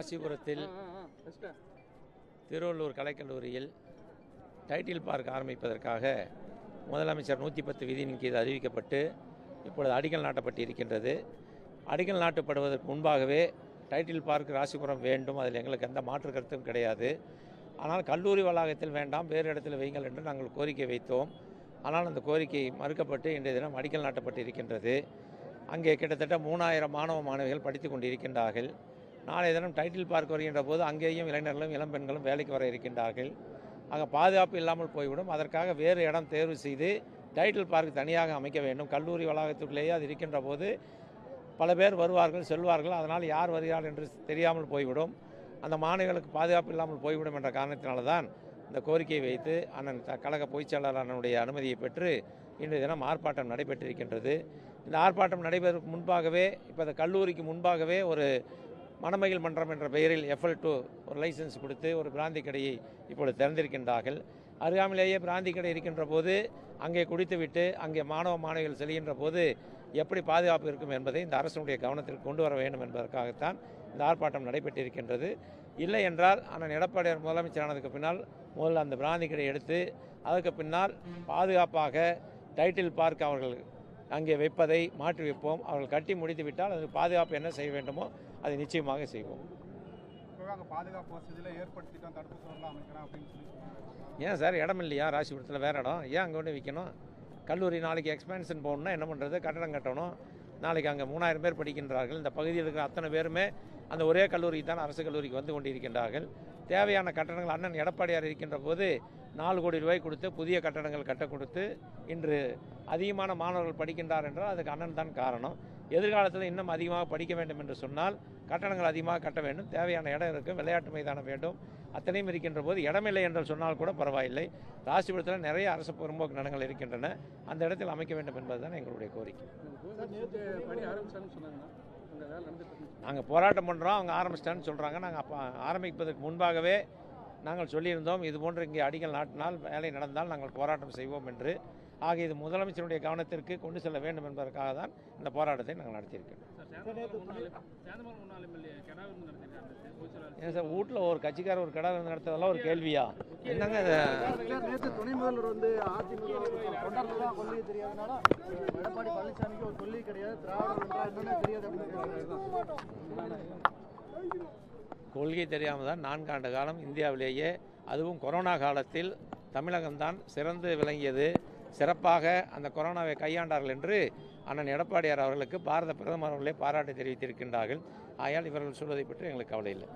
ராசிபுரத்தில் திருவள்ளூர் கலைக்கல்லூரியில் title park ஆரம்பிப்பதற்காக முதலமைச்சர் நூற்றி பத்து விதியின் கீழ் அறிவிக்கப்பட்டு இப்பொழுது அடிக்கல் நாட்டப்பட்டு இருக்கின்றது அடிக்கல் நாட்டப்படுவதற்கு முன்பாகவே டைட்டில் பார்க் ராசிபுரம் வேண்டும். அதில் எங்களுக்கு எந்த மாற்று கருத்தும் கிடையாது. ஆனால் கல்லூரி வளாகத்தில் வேண்டாம் வேறு இடத்தில் வையுங்கள் என்று நாங்கள் கோரிக்கை வைத்தோம். ஆனால் அந்த கோரிக்கை மறுக்கப்பட்டு இன்றைய தினம் அடிக்கல் நாட்டப்பட்டு இருக்கின்றது அங்கே கிட்டத்தட்ட மூணாயிரம் மாணவ மாணவிகள் படித்து கொண்டிருக்கின்றார்கள். நாளைய தினம் டைட்டில் பார்க் வருகின்ற போது அங்கேயும் இளைஞர்களும் இளம்பெண்களும் வேலைக்கு வர இருக்கின்றார்கள். அங்கே பாதுகாப்பு இல்லாமல் போய்விடும். அதற்காக வேறு இடம் தேர்வு செய்து டைட்டில் பார்க் தனியாக அமைக்க வேண்டும். கல்லூரி வளாகத்துக்குள்ளேயே அது இருக்கின்ற போது பல பேர் வருவார்கள் செல்வார்கள். அதனால் யார் வருகிறார் என்று தெரியாமல் போய்விடும். அந்த மாணவிகளுக்கு பாதுகாப்பு இல்லாமல் போய்விடும் என்ற காரணத்தினால தான் இந்த கோரிக்கையை வைத்து அண்ணன் கழக பொதுச் செயலாளர் அண்ணனுடைய அனுமதியை பெற்று இன்றைய தினம் ஆர்ப்பாட்டம் நடைபெற்றிருக்கின்றது. இந்த ஆர்ப்பாட்டம் நடைபெறுவதற்கு முன்பாகவே இப்போ இந்த கல்லூரிக்கு முன்பாகவே ஒரு மணமகிழ் மன்றம் என்ற பெயரில் எஃப்எல் டூ ஒரு லைசன்ஸ் கொடுத்து ஒரு பிராந்தி கடையை இப்பொழுது திறந்திருக்கின்றார்கள். அருகாமையிலேயே பிராந்தி கடை இருக்கின்ற போது அங்கே குடித்துவிட்டு அங்கே மாணவ மாணவிகள் செல்கின்ற போது எப்படி பாதுகாப்பு இருக்கும் என்பதை இந்த அரசனுடைய கவனத்திற்கு கொண்டு வர வேண்டும் என்பதற்காகத்தான் இந்த ஆர்ப்பாட்டம் நடைபெற்றிருக்கின்றது. இல்லை என்றால் அண்ணன் எடப்பாடியார் முதலமைச்சரானதுக்கு பின்னால் முதல்ல அந்த பிராந்தி கடை எடுத்து அதற்கு பின்னால் பாதுகாப்பாக டைட்டில் பார்க் அவர்கள் அங்கே வைப்பதை மாற்றி வைப்போம். அவர்கள் கட்டி முடித்து விட்டால் அது பாதுகாப்பு என்ன செய்ய வேண்டுமோ அதை நிச்சயமாக செய்வோம். பாதுகாப்பு வசதியில் ஏற்படுத்திட்டோம் தடுப்பு சுவர்லாம் அமைக்கலாம் அப்படின்னு சொல்லி ஏன் சார் இடம் இல்லையா? ராசிபுரத்தில் வேறு இடம். ஏன் அங்கே ஒன்று விற்கணும் கல்லூரி நாளைக்கு எக்ஸ்பேன்ஷன் போகணுன்னா என்ன பண்ணுறது கட்டடம் கட்டணும். நாளைக்கு அங்கே மூணாயிரம் பேர் படிக்கின்றார்கள். இந்த பகுதியில் இருக்கிற அத்தனை பேருமே அந்த ஒரே கல்லூரிக்கு தான் அரசு கல்லூரிக்கு வந்து கொண்டிருக்கின்றார்கள். தேவையான கட்டடங்கள் அண்ணன் எடப்பாடியார் இருக்கின்ற போது நாலு கோடி ரூபாய் கொடுத்து புதிய கட்டடங்கள் கட்ட கொடுத்து இன்று அதிகமான மாணவர்கள் படிக்கின்றார் என்றால் அதுக்கு அண்ணன் தான் காரணம். எதிர்காலத்தில் இன்னும் அதிகமாக படிக்க வேண்டும் என்று சொன்னால் கட்டணங்கள் அதிகமாக கட்ட வேண்டும். தேவையான இடம் இருக்கும் விளையாட்டு மைதானம் வேண்டும். அத்தனையும் இருக்கின்ற போது இடமில்லை என்று சொன்னால் கூட பரவாயில்லை. ராசிபுரத்தில் நிறைய அரசு புறம்போக்கு நிலங்கள் இருக்கின்றன. அந்த இடத்தில் அமைக்க வேண்டும் என்பதுதான் எங்களுடைய கோரிக்கை. நாங்கள் போராட்டம் பண்ணுறோம் அவங்க ஆரம்பிச்சிட்டான்னு சொல்கிறாங்க நாங்கள் அப்போ ஆரம்பிப்பதற்கு முன்பாகவே நாங்கள் சொல்லியிருந்தோம் இது போன்று இங்கே அடிக்கல் நாட்டினால் வேலை நடந்தால் நாங்கள் போராட்டம் செய்வோம் என்று. ஆக இது முதலமைச்சருடைய கவனத்திற்கு கொண்டு செல்ல வேண்டும் என்பதற்காக தான் இந்த போராட்டத்தை நாங்கள் நடத்தியிருக்கிறோம். பொதுச்செயலாளர் ஏன் சார் வீட்டில் ஒரு கட்சிக்கார ஒரு கடை நடத்துறதெல்லாம் ஒரு கேள்வியா? என்னங்க துணை முதல்வர் வந்து எடப்பாடி பழனிசாமிக்கு ஒரு கொள்கை கிடையாது என்றால் என்னன்னு தெரியாது அப்படின்னு கொள்கை தெரியாமல் தான் நான்காண்டு காலம் இந்தியாவிலேயே அதுவும் கொரோனா காலத்தில் தமிழகம்தான் சிறந்து விளங்கியது. சிறப்பாக அந்த கொரோனாவை கையாண்டார்கள் என்று அண்ணன் எடப்பாடியார் அவர்களுக்கு பாரத பிரதமர் அவர்களே பாராட்டு தெரிவித்திருக்கின்றார்கள். ஆயால் இவர்கள் சொல்வதை பற்றி எங்களுக்கு கவலை இல்லை.